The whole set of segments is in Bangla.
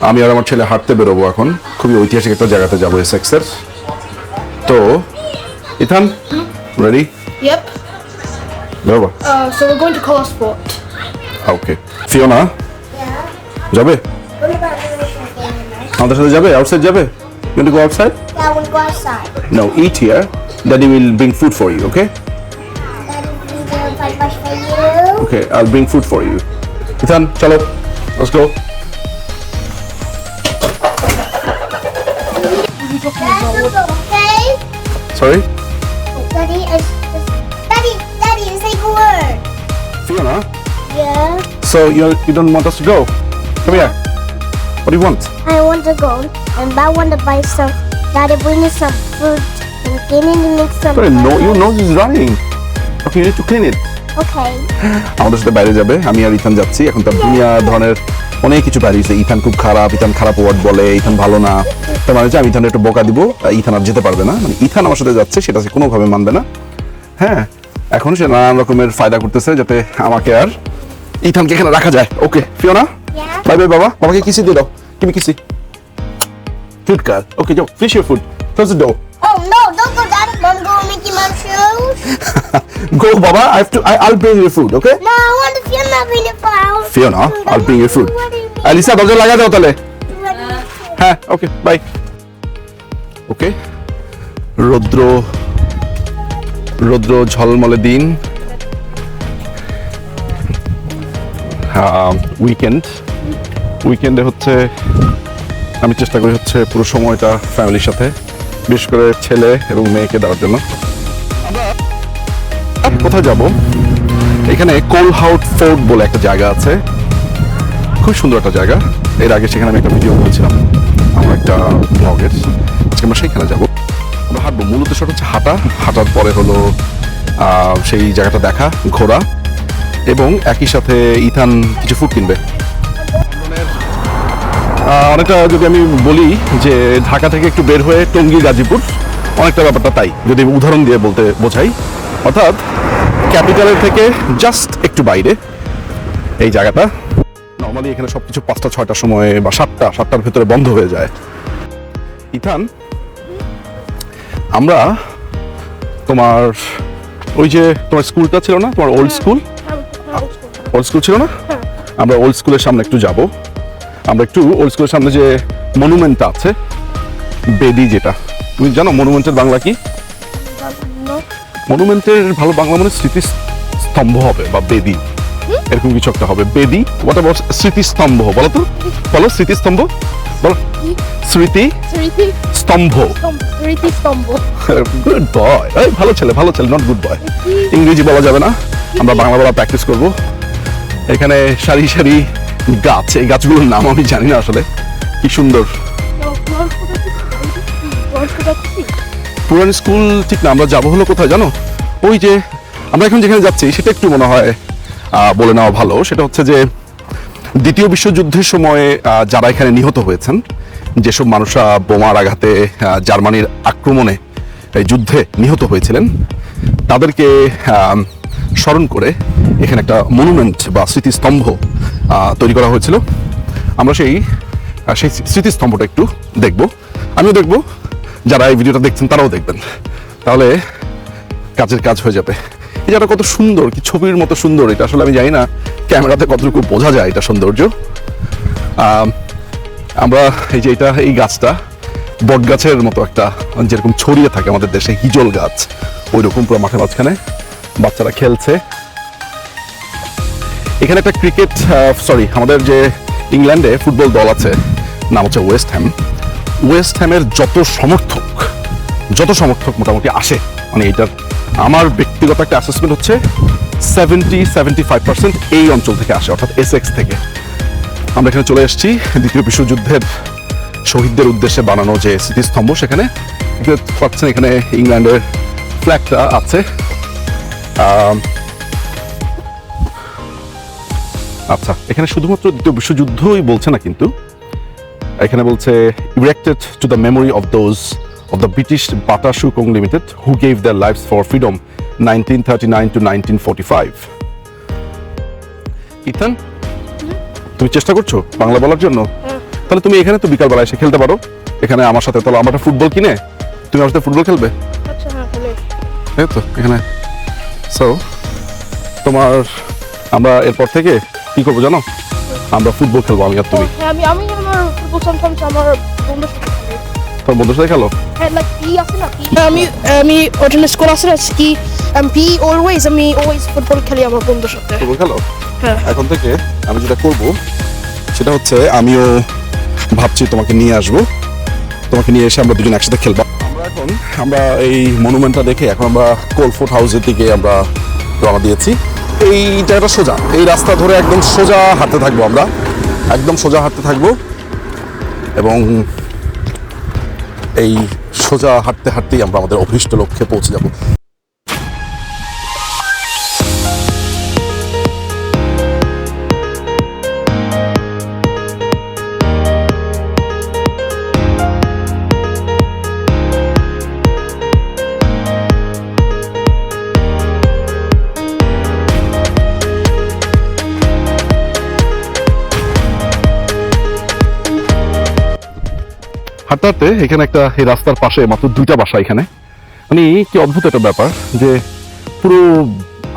আমি আর আমার ছেলে হাঁটতে বেরোবো এখন খুবই ঐতিহাসিক একটা জায়গাতে যাব এসেক্সের তো ইথান রেডি Yep. বেরোবো Uh, so we're going to Color Sport. Okay Fiona যাবে What about? আমাদের সাথে যাবে আউটসাইড যাবে you to go outside Yeah, go outside. No eat here daddy will bring food for you okay Daddy, we do fight for you. okay i'll bring food for you Ethan চলো let's go sorry Daddy, is, is, Daddy, Daddy, say a word. fiona Yeah. so you you don't want us to go come here what do you want I want to go, and I want to buy some. Daddy, bring me some fruit, and give me to make some. Sorry, no, your bananas. nose is running. Okay, you need to clean it. Okay. আমাদের সাথে বাইরে যাবে আমি আর ইথান যাচ্ছি এখন তার দুনিয়া ধরনের অনেক কিছু বেরিয়েছে ইথান খুব খারাপ ইথান খারাপ ওয়ার্ড বলে ইথান ভালো না। তার মানে হচ্ছে আমি ইথান একটু বোকা দিব ইথান আর যেতে পারবে না। মানে ইথান আমার সাথে যাচ্ছে সেটা সে কোনোভাবে মানবে না। হ্যাঁ এখন সে নানান রকমের ফায়দা করতেছে যাতে আমাকে আর ইথানকে এখানে রাখা যায়। ওকে ফিওনা. বাই বাই বাবা। বাবাকে কিসি দিয়ে দাও। কিমি কিসি। গুড গার্ল ওকে যাও finish your food close the door shoes. Go বাবা I have to I I'll bring your food No, I want to feel nothing to. Fiona, I'll bring you food. Alisa, দরজা লাগা দাও তাহলে হ্যাঁ ওকে বাই ওকে রৌদ্র রৌদ্র ঝলমলে দিন উইকেন্ড উইকেন্ডে হচ্ছে আমি চেষ্টা করি হচ্ছে পুরো সময়টা ফ্যামিলির সাথে বিশেষ করে ছেলে এবং মেয়েকে দেওয়ার জন্য। কোথায় যাব? এখানে কোলহাউট ফোর্ট বলে একটা জায়গা আছে। খুব সুন্দর একটা জায়গা। এর আগে সেখানে আমি একটা ভিডিও করেছিলাম, আমার একটা ব্লগের। আজকে আমরা সেইখানে যাব। আমরা হাঁটবো। মূল উদ্দেশ্য হচ্ছে হাঁটা। হাঁটার পরে হলো সেই জায়গাটা দেখা, ঘোরা। এবং একই সাথে ইথান কিছু ফুড কিনবে। অনেকটা যদি আমি বলি যে ঢাকা থেকে একটু বের হয়ে টঙ্গী, গাজীপুর, অনেকটা ব্যাপারটা তাই। যদি উদাহরণ দিয়ে বলতে বোঝাই। অর্থাৎ ক্যাপিটালের থেকে জাস্ট একটু বাইরে। এই জায়গাটা নর্মালি এখানে সবকিছু পাঁচটা ছয়টার সময় বা সাতটা সাতটার ভেতরে বন্ধ হয়ে যায়। ইথান আমরা তোমার ওই যে তোমার স্কুলটা ছিল না? তোমার ওল্ড স্কুল ওল্ড স্কুল ছিল না? আমরা ওল্ড স্কুলের সামনে একটু যাব। আমরা একটু ওল্ড স্কুলের সামনে যে মনুমেন্টটা আছে বেদি যেটা। তুমি জানো মনুমেন্টের বাংলা কি? মনুমেন্টের ভালো বাংলা মানে স্মৃতি স্তম্ভ হবে বা বেদি। এরকম কিছু একটা হবে। বেদি হোয়াট অ্যাবাউট স্মৃতিস্তম্ভ বলো তো। বলো স্মৃতিস্তম্ভ বলো। স্মৃতি স্তম্ভ. গুড বয় এই ভালো ছেলে ভালো ছেলে নট গুড বয় ইংরেজি বলা যাবে না। আমরা বাংলা বলা প্র্যাকটিস করব। এখানে সারি সারি গাছ এই গাছগুলোর নাম আমি জানি না আসলে। কি সুন্দর। পুরান স্কুল ঠিক না, আমরা যাব হলো কোথায় জানো? ওই যে আমরা এখন যেখানে যাচ্ছি, সেটা একটু মনে হয় বলে নেওয়া ভালো। সেটা হচ্ছে যে দ্বিতীয় বিশ্বযুদ্ধের সময়ে যারা এখানে নিহত হয়েছেন, যেসব মানুষরা বোমার আঘাতে জার্মানির আক্রমণে, এই যুদ্ধে নিহত হয়েছিলেন, তাদেরকে স্মরণ করে এখানে একটা মনুমেন্ট বা স্মৃতিস্তম্ভ তৈরি করা হয়েছিল। আমরা সেই সেই স্মৃতিস্তম্ভটা একটু দেখব। আমিও দেখব। যারা এই ভিডিওটা দেখছেন তারাও দেখবেন। তাহলে কাজের কাজ হয়ে যাবে। এই কত সুন্দর কি ছবির মতো সুন্দর। এটা আসলে আমি জানি না ক্যামেরাতে কতটুকু বোঝা যায় এটা সৌন্দর্য। আম, আমরা এই যে এটা এই গাছটা বট গাছের মতো একটা যেরকম ছড়িয়ে থাকে আমাদের দেশে হিজল গাছ ওই রকম পুরো মাঠের মাঝখানে বাচ্চারা খেলছে। এখানে একটা ক্রিকেট সরি আমাদের যে ইংল্যান্ডে ফুটবল দল আছে নাম হচ্ছে ওয়েস্ট হ্যাম। ওয়েস্ট হ্যামের যত সমর্থক যত সমর্থক মোটামুটি আসে মানে এটার আমার ব্যক্তিগত একটা অ্যাসেসমেন্ট হচ্ছে সেভেন্টি সেভেন্টি ফাইভ পার্সেন্ট এই অঞ্চল থেকে আসে, অর্থাৎ এসএক্স থেকে। আমরা এখানে চলে এসেছি দ্বিতীয় বিশ্বযুদ্ধের শহীদদের উদ্দেশ্যে বানানো যে স্মৃতিস্তম্ভ, সেখানে পাচ্ছেন এখানে ইংল্যান্ডের ফ্ল্যাগটা আছে। আচ্ছা এখানে শুধুমাত্র দ্বিতীয় বিশ্বযুদ্ধই বলছে না কিন্তু এখানে বলছে erected to the memory of those of the British Bata shoe company limited who gave their lives for freedom nineteen thirty nine to nineteen forty five Ethan তুমি চেষ্টা করছ বাংলা বলার জন্য? তাহলে তুমি এখানে তো বিকালবেলা এসে খেলতে পারো। এখানে আমার সাথে তাহলে আমার ফুটবল কিনে? তুমি আমার সাথে ফুটবল খেলবে? আচ্ছা হ্যাঁ তো এখানে। সো তোমার আমরা এরপর থেকে কি করব জানো? আমরা ফুটবল খেলব আমি আর তুমি। ফুটবল সামটাইমস আমার বন্ধুর সাথে খেলি তোর বন্ধুর সাথে খেলো? হ্যাঁ লাইক পি আছে না পি আমি আমি ওর জন্য স্কুল আছে না কি পি অলওয়েজ আমি অলওয়েজ ফুটবল খেলি আমার বন্ধুর সাথে। ফুটবল খেলো? হ্যাঁ। এখন থেকে আমি যেটা করব সেটা হচ্ছে আমিও ভাবছি তোমাকে নিয়ে আসব। তোমাকে নিয়ে এসে আমরা দুজন একসাথে খেলব। আমরা এখন আমরা এই মনুমেন্টটা দেখে এখন আমরা কোলফোর্ট হাউসের দিকে আমরা রওনা দিয়েছি। এই জায়গাটা সোজা এই রাস্তা ধরে একদম সোজা হাঁটতে থাকব আমরা। একদম সোজা হাঁটতে থাকব। এবং এই সোজা হাঁটতে হাঁটতেই আমরা আমাদের অভীষ্ট লক্ষ্যে পৌঁছে যাব। হাঁটতে এখানে একটা এই রাস্তার পাশে মাত্র দুইটা বাসা এখানে। মানে কি অদ্ভুত একটা ব্যাপার যে পুরো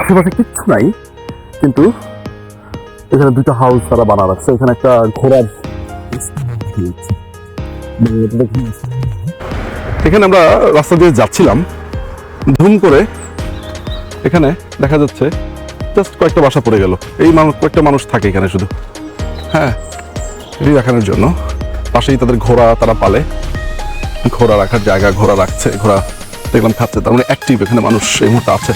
আশেপাশে কিচ্ছু নাই, কিন্তু এখানে দুটো হাউস তারা বানা রাখছে। এখানে একটা ঘোড়ার এখানে আমরা রাস্তা দিয়ে যাচ্ছিলাম। ধুম করে এখানে দেখা যাচ্ছে জাস্ট কয়েকটা বাসা পড়ে গেল। এই মানুষ কয়েকটা মানুষ থাকে এখানে শুধু। হ্যাঁ এটি দেখানোর জন্য। পাশেই তাদের ঘোড়া তারা পালে। ঘোড়া রাখার জায়গা, ঘোড়া রাখছে, ঘোড়া দেখলাম খাচ্ছে। তার মানে অ্যাক্টিভ এখানে মানুষ এই মুহূর্তে আছে।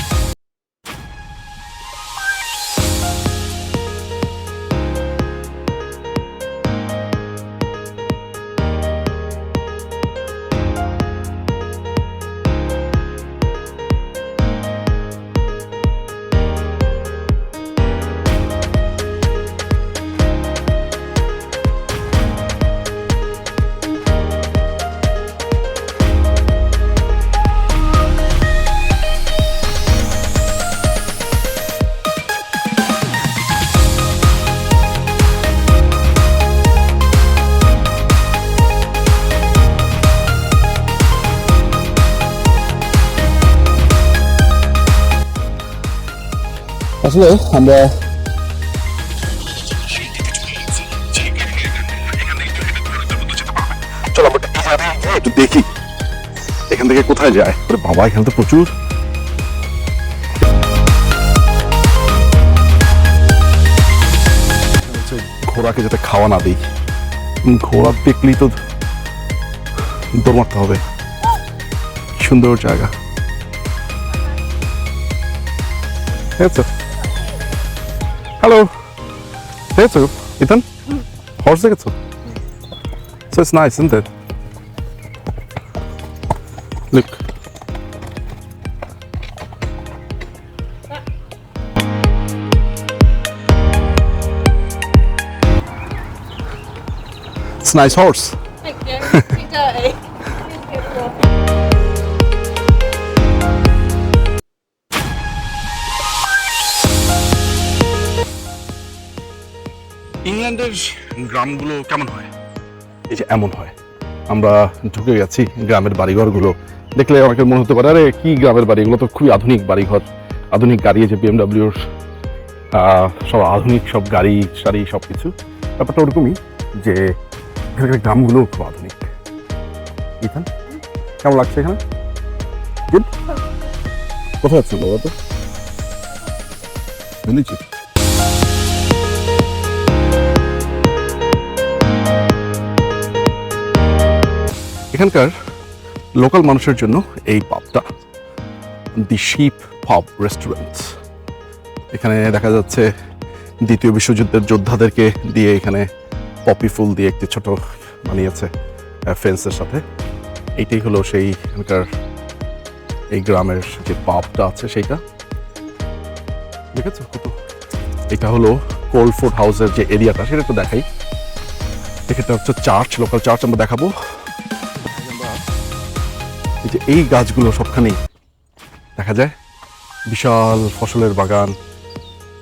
আসলে আমরা একটু দেখি এখান থেকে কোথায় যায়। বাবা, এখানে তো প্রচুর। ঘোড়াকে যাতে খাওয়া না দিই। ঘোড়া দেখলেই তো দৌড় মারতে হবে। সুন্দর জায়গা। Hello. Hey, Sue. Ethan? Horse ticket, Sue. So it's nice, isn't it? Look. It's a nice horse. ইংল্যান্ডের গ্রামগুলো কেমন হয়? এই যে এমন হয়। আমরা ঢুকে গেছি গ্রামের বাড়িঘরগুলো। দেখলে অনেকের মনে হতে পারে আরে কি গ্রামের বাড়ি এগুলো তো খুবই আধুনিক বাড়িঘর। আধুনিক গাড়ি আছে বিএমডাব্লিউর সব আধুনিক সব গাড়ি সারি সব কিছু ব্যাপারটা ওরকমই যে এখানকার গ্রামগুলো খুব আধুনিক। ইথান কেমন লাগছে এখানে? কোথায় যাচ্ছেন বাবা তো এখানকার লোকাল মানুষের জন্য এই পাবটা দি শিপ পাব রেস্টুরেন্ট এখানে দেখা যাচ্ছে দ্বিতীয় বিশ্বযুদ্ধের যোদ্ধাদেরকে দিয়ে এখানে পপি ফুল দিয়ে একটি ছোট বানিয়েছে ফেন্সের সাথে। এইটাই হলো সেই এখানকার এই গ্রামের যে পাবটা আছে সেইটা। দেখেছ কত? এটা হলো কোলফোর্ট হাউসের যে এরিয়াটা সেটা একটু দেখাই। এখানটা হচ্ছে চার্চ লোকাল চার্চ আমরা দেখাবো। এই যে এই গাছগুলো সবখানেই দেখা যায় বিশাল ফসলের বাগান।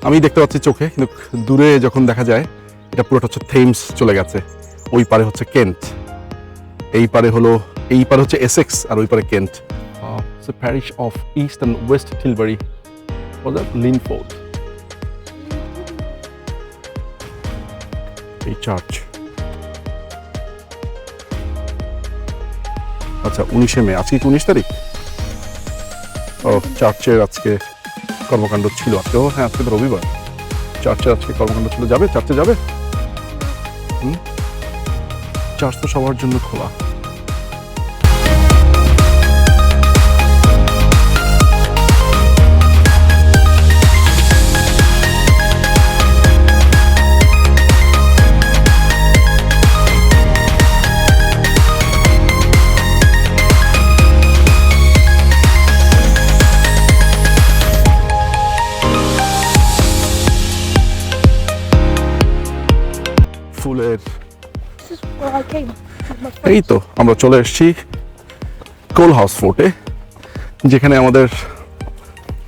আমি দেখতে পাচ্ছি চোখে কিন্তু দূরে যখন দেখা যায় এটা পুরোটা হচ্ছে থেমস চলে গেছে। ওই পারে হচ্ছে কেন্ট এই পারে হলো এই পারে হচ্ছে এসেক্স আর ওই পারে Kent parish of East and West Tilbury Linford এই চার্চ আচ্ছা উনিশে মে, আজকে কি উনিশ তারিখ? ও, চার্চের আজকে কর্মকাণ্ড ছিল। আজকে, ও হ্যাঁ আজকে তো রবিবার। চার্চের আজকে কর্মকাণ্ড ছিল। যাবে? চার্চে যাবে? চার্চ তো সবার জন্য খোলা। Friends. এই তো আমরা চলে এসেছি কোল হাউস ফোর্টে যেখানে আমাদের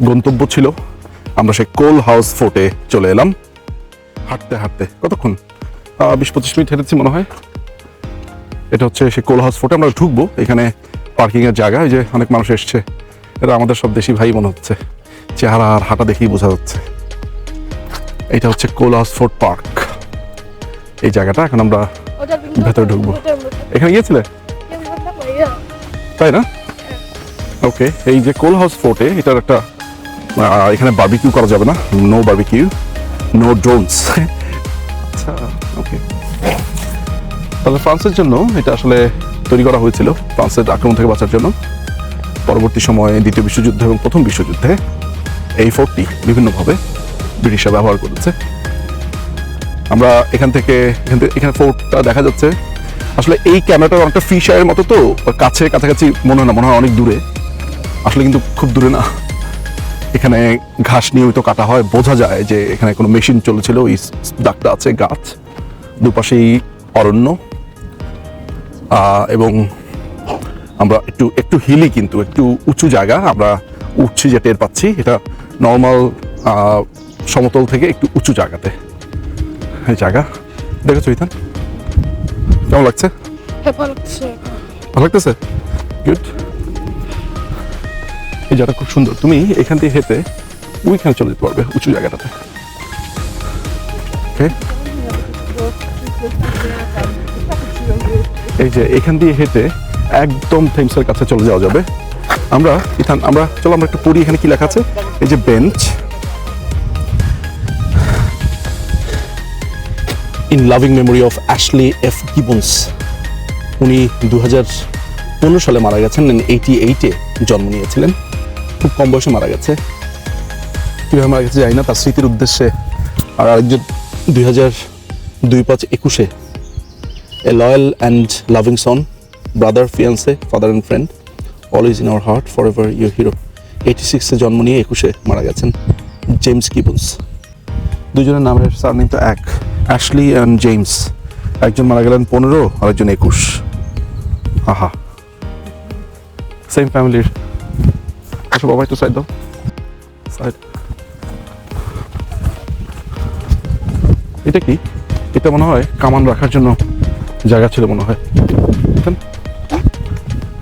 গন্তব্য ছিল। আমরা সেই কোল হাউস ফোর্টে চলে এলাম। হাঁটতে হাঁটতে কতক্ষণ? বিশ পঁচিশ মিনিট হেঁটেছি মনে হয়। এটা হচ্ছে সেই কোল হাউস ফোর্টে আমরা ঢুকবো। এখানে পার্কিংয়ের এর জায়গা যে অনেক মানুষ এসছে। এটা আমাদের সব দেশি ভাই মনে হচ্ছে। চেহারা আর হাঁটা দেখেই বোঝা যাচ্ছে। এটা হচ্ছে কোল হাউস ফোর্ট পার্ক এই জায়গাটা এখন আমরা ভেতরে ঢুকবো. এখানে গিয়েছিলে? yeah. তাই না? ওকে এই যে কোল হাউস ফোর্টে এটার একটা এখানে বারবিকিউ করা যাবে না। নো বারবিকিউ নো ড্রোনস আচ্ছা ওকে তাহলে ফ্রান্সের জন্য এটা আসলে তৈরি করা হয়েছিল ফ্রান্সের আক্রমণ থেকে বাঁচার জন্য। পরবর্তী সময়ে দ্বিতীয় বিশ্বযুদ্ধ এবং প্রথম বিশ্বযুদ্ধে এই ফোর্টটি বিভিন্নভাবে ব্রিটিশরা ব্যবহার করেছে। আমরা এখান থেকে, এখান ফোর্টটা দেখা যাচ্ছে। আসলে এই ক্যামেরাটা অনেকটা ফিশ এর মতো তো কাছে, কাছাকাছি মনে হয় না, মনে হয় অনেক দূরে। আসলে কিন্তু খুব দূরে না। এখানে ঘাস নিয়মিত কাটা হয়, বোঝা যায় যে এখানে কোনো মেশিন চলেছিল, ওই দাগটা আছে, গাছ। দুপাশেই অরণ্য। এবং আমরা একটু একটু হিলি কিন্তু, একটু উঁচু জায়গা, আমরা উঠছি যে টের পাচ্ছি, এটা নর্মাল সমতল থেকে একটু উঁচু জায়গাতে। এই জায়গা। দেখেছ ইথান কেমন লাগছে? hop, so. ভালো লাগতেছে? গুড এই জায়গাটা খুব সুন্দর। তুমি এখান দিয়ে হেঁটে ওইখানে চলে যেতে পারবে উঁচু জায়গাটাতে। Okay? এই যে এখান দিয়ে হেঁটে একদম থেমসের কাছে চলে যাওয়া যাবে। আমরা ইথান আমরা চলো আমরা একটু পড়ি এখানে কি লেখা আছে? এই যে bench in loving memory of Ashley F Gibbons. উনি দু পনেরো সালে মারা গেছেন এইটি এইটে জন্ম নিয়েছিলেন। খুব কম বয়সে মারা গেছে। কীভাবে মারা গেছে জানি না, তার স্মৃতির উদ্দেশ্যে। আর আরেকজন দুই হাজার দুই পাঁচ একুশে a loyal and loving son brother fiance father and friend always in our heart for ever your hero eighty সিক্সে জন্ম নিয়ে একুশে মারা গেছেন জেমস কিবন্স দুজনের নামের সারনেম তো এক। Ashley and James. একজন মারা গেলেন পনেরো আর একজন একুশ। আহা। সেম ফ্যামিলির আচ্ছা বাবা একটু সাইড দাও। সাইড এটা কি? এটা মনে হয় কামান রাখার জন্য জায়গা ছিল মনে হয়?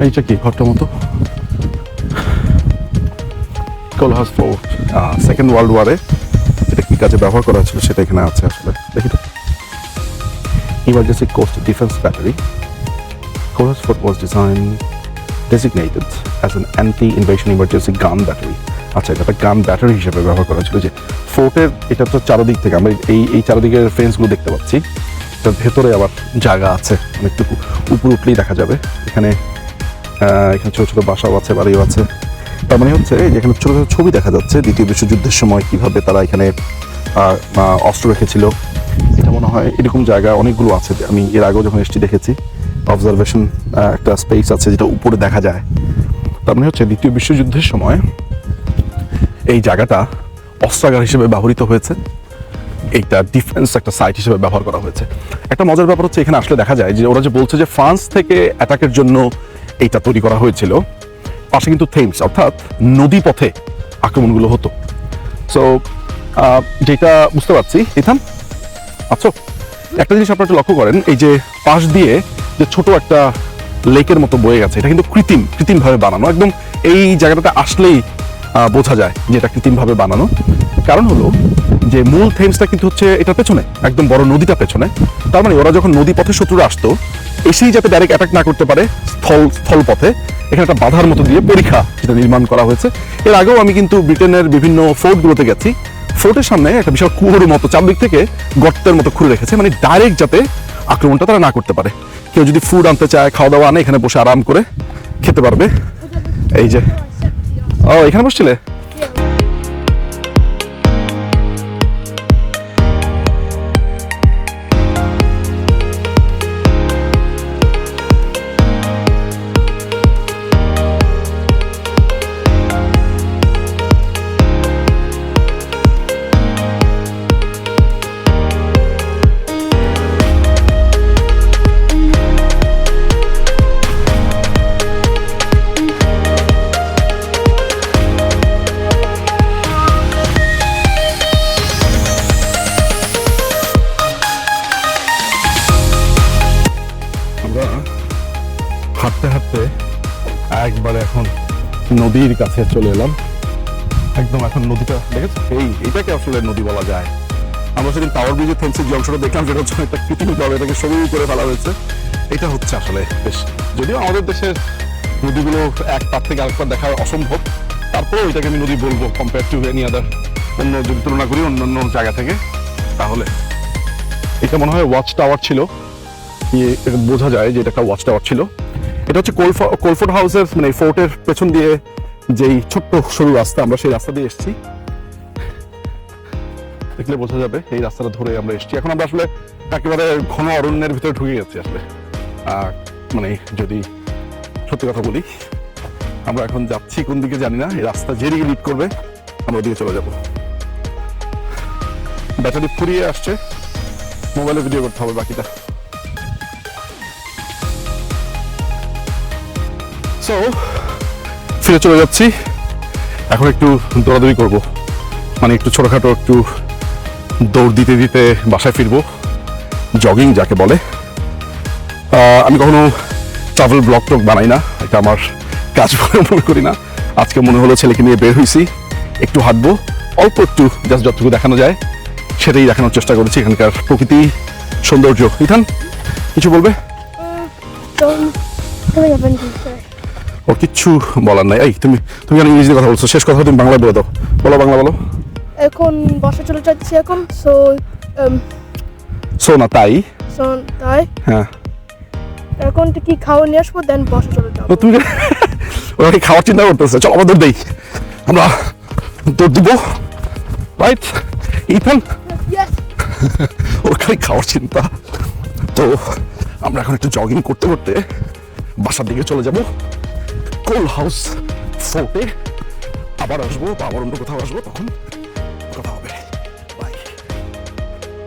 এইটা কি? ঘরটার মতো। কোলহাস ফোর্ট সেকেন্ড ওয়ার্ল্ড ওয়ারে কি কাজে ব্যবহার করা হয়েছিল সেটা এখানে আছে আসলে। দেখি তো। Emergency coast defence battery Colas Fort was designed, designated as an anti-invasion emergency gun battery. আচ্ছা এটা একটা গান ব্যাটারি হিসেবে ব্যবহার করা হয়েছিল যে ফোর্টের এটা তো চারদিক থেকে, আমরা এই এই চারদিকের ফেন্সগুলো দেখতে পাচ্ছি। এটার ভেতরে আবার জায়গা আছে, অনেকটুকু, উপরে উঠলেই দেখা যাবে। এখানে এখানে ছোট ছোট বাসাও আছে, বাড়িও আছে। তার মানে হচ্ছে এই যে এখানে ছোট ছোট ছবি দেখা যাচ্ছে দ্বিতীয় বিশ্বযুদ্ধের সময় কীভাবে তারা এখানে অস্ত্র রেখেছিল। এটা মনে হয় এরকম জায়গা অনেকগুলো আছে। আমি এর আগেও যখন এসেছি দেখেছি। অবজারভেশন একটা স্পেস আছে যেটা উপরে দেখা যায়। তার মানে হচ্ছে দ্বিতীয় বিশ্বযুদ্ধের সময় এই জায়গাটা অস্ত্রাগার হিসেবে ব্যবহৃত হয়েছে। এইটা ডিফেন্স একটা সাইট হিসেবে ব্যবহার করা হয়েছে। একটা মজার ব্যাপার হচ্ছে এখানে আসলে দেখা যায় যে ওরা যে বলছে যে ফ্রান্স থেকে অ্যাটাকের জন্য এইটা তৈরি করা হয়েছিল পাশে কিন্তু থেমস অর্থাৎ নদী পথে আক্রমণগুলো হতো। সো যেটা বুঝতে পারছি ইথাম আচ্ছা একটা জিনিস আপনারা লক্ষ্য করেন, এই যে পাশ দিয়ে যে ছোট একটা লেকের মতো বয়ে গেছে, এটা কিন্তু কৃত্রিম, কৃত্রিমভাবে বানানো। একদম এই জায়গাটাতে আসলেই বোঝা যায় যে এটা কৃত্রিমভাবে বানানো। কারণ হলো যে মূল থেমসটা কিন্তু হচ্ছে এটা পেছনে, একদম বড় নদীটা পেছনে। তার মানে ওরা যখন নদী পথে শত্রুরা আসতো, এসেই যাতে ডাইরেক্ট অ্যাটাক না করতে পারে স্থল স্থল পথে। এখানে একটা বাধার মতো দিয়ে পরীক্ষা যেটা নির্মাণ করা হয়েছে। এর আগেও আমি কিন্তু ব্রিটেনের বিভিন্ন ফোর্টগুলোতে গেছি। ফোর্টের সামনে একটা বিশাল কুয়োর মতো চারদিক থেকে গর্তের মতো খুঁড়ে রেখেছে। মানে ডাইরেক্ট যাতে আক্রমণটা তারা না করতে পারে। কেউ যদি ফুড আনতে চায় খাওয়া দাওয়া আনে, এখানে বসে আরাম করে খেতে পারবে। এই যে ও এখানে বসছিলে? নদীর কাছে চলে এলাম। একদম এখন নদীটা, দেখেছ? এই, এটাকে আসলে নদী বলা যায়। আমরা সেদিন টাওয়ার ব্রিজের থেমসের যে অংশটা দেখলাম সেটা হচ্ছে একটা কৃত্রিম জল এটাকে সরু করে ফেলা হয়েছে। এটা হচ্ছে আসলে বেশ, যদিও আমাদের দেশের নদীগুলো এক পার থেকে আরেক পার দেখা অসম্ভব, তারপরেও এটাকে আমি নদী বলব কম্পেয়ার টু এনি আদার অন্য যদি তুলনা করি অন্যান্য জায়গা থেকে, তাহলে। এটা মনে হয় ওয়াচ টাওয়ার ছিল বোঝা যায় যে এটা একটা ওয়াচ টাওয়ার ছিল। এটা হচ্ছে কোলফো- কোলফোর্ড হাউসের মানে ফোর্টের পেছন দিয়ে যেই ছোট্ট সরু রাস্তা আমরা সেই রাস্তা দিয়ে এসেছি। দেখলে বোঝা যাবে এই রাস্তাটা ধরে আমরা এসেছি। এখন আমরা আসলে একেবারে ঘন অরণ্যের ভিতরে ঢুকে গেছি আসলে। মানে যদি সত্যি কথা বলি, আমরা এখন যাচ্ছি কোন দিকে জানি না, এই রাস্তা যেদিকে লিড করবে, আমরা ওদিকে চলে যাব। ব্যাটারি ফুরিয়ে আসছে মোবাইলে ভিডিও করতে হবে বাকিটা। সো ফিরে চলে যাচ্ছি। এখন একটু দৌড়াদৌড়ি করব। মানে একটু ছোটোখাটো একটু দৌড় দিতে দিতে বাসায় ফিরবো। জগিং যাকে বলে। আমি কখনো ট্রাভেল ব্লগ টক বানাই না। এটা আমার কাজ বলে মনে করি না। আজকে মনে হলো ছেলেকে নিয়ে বের হয়েছি একটু হাঁটবো। অল্প একটু জাস্ট যতটুকু দেখানো যায়, সেটাই দেখানোর চেষ্টা করেছি। এখানকার প্রকৃতি, সৌন্দর্য। ইথান, কিছু বলবে? ওর কিচ্ছু বলার নাই। এই তুমি তুমি কেন ইংরেজিতে কথা বলছো? শেষ কথা তুমি বাংলায় বলে দাও। বলো বাংলা বলো। এখন বাসা চলে যাচ্ছি এখন সো সো না তাই? সো তাই? হ্যাঁ। এখন তো কি খাওয়া নিয়ে আসব দেন বাসা চলে যাব। তুমি ওরা কি খাওয়ার চিন্তা করতেছে? চলো আমরা দৌড় দেই। আমরা দৌড় দিব। Right Ethan. ওর খালি খাওয়ার চিন্তা। তো আমরা এখন একটু জগিং করতে করতে বাসার দিকে চলে যাব। কোল হাউস ফোর্টে আবার আসব বা আবার অন্য কোথাও আসব তখন